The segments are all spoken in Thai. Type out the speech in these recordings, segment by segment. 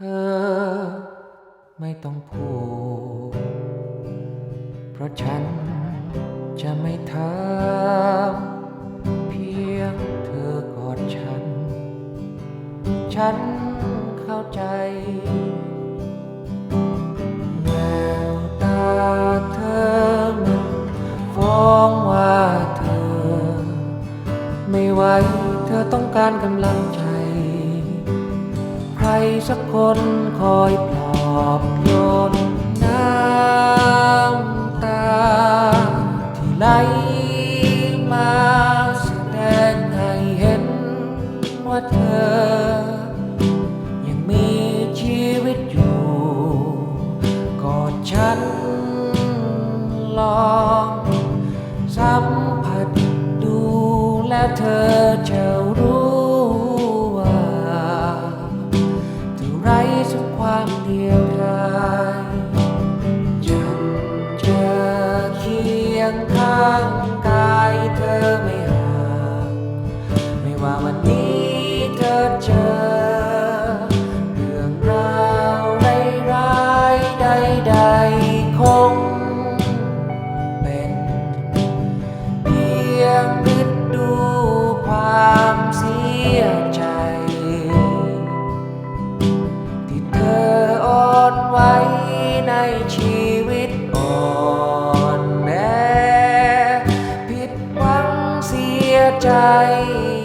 ธอไม่ต้องพูด เพราะฉันจะไม่ถามเพียงเธอกอดฉัน ฉันเข้าใจ แววตาเธอมันฟ้องว่าเธอ ไม่ไหวเธอต้องการกำลังใจ รสักคนคอยปลอบโยนน้ำตา ที่ไหลมาแสดงให้เห็นว่าเธอ ยังมีชีวิตอยู่กอดฉันลองสัมผัสดูแลเธอจะรู้ ค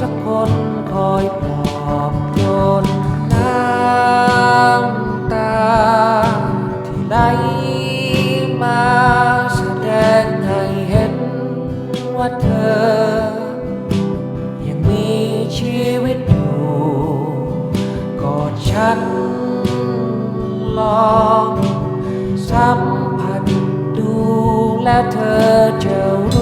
สักคนคอยปลอบโยนน้ำตา ที่ไหลมาแสดงให้เห็นว่าเธอ ยังมีชีวิตอยู่กอดฉันลองสัมผัสดูแล้วเธอจะรู้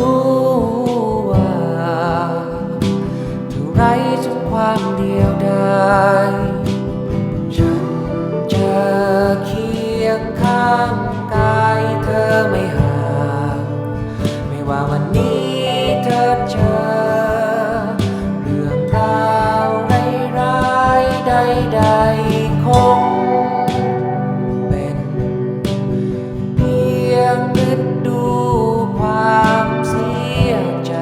งข้างกายเธอไม่ห่าง ไม่ว่าวันนี้เธอเจอ เรื่องราวร้ายๆใดๆคงเป็นเพียงฤดูความเสียใจ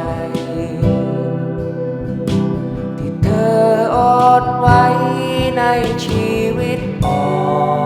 ที่เธออ่อนไหวในชีวิตอ่อน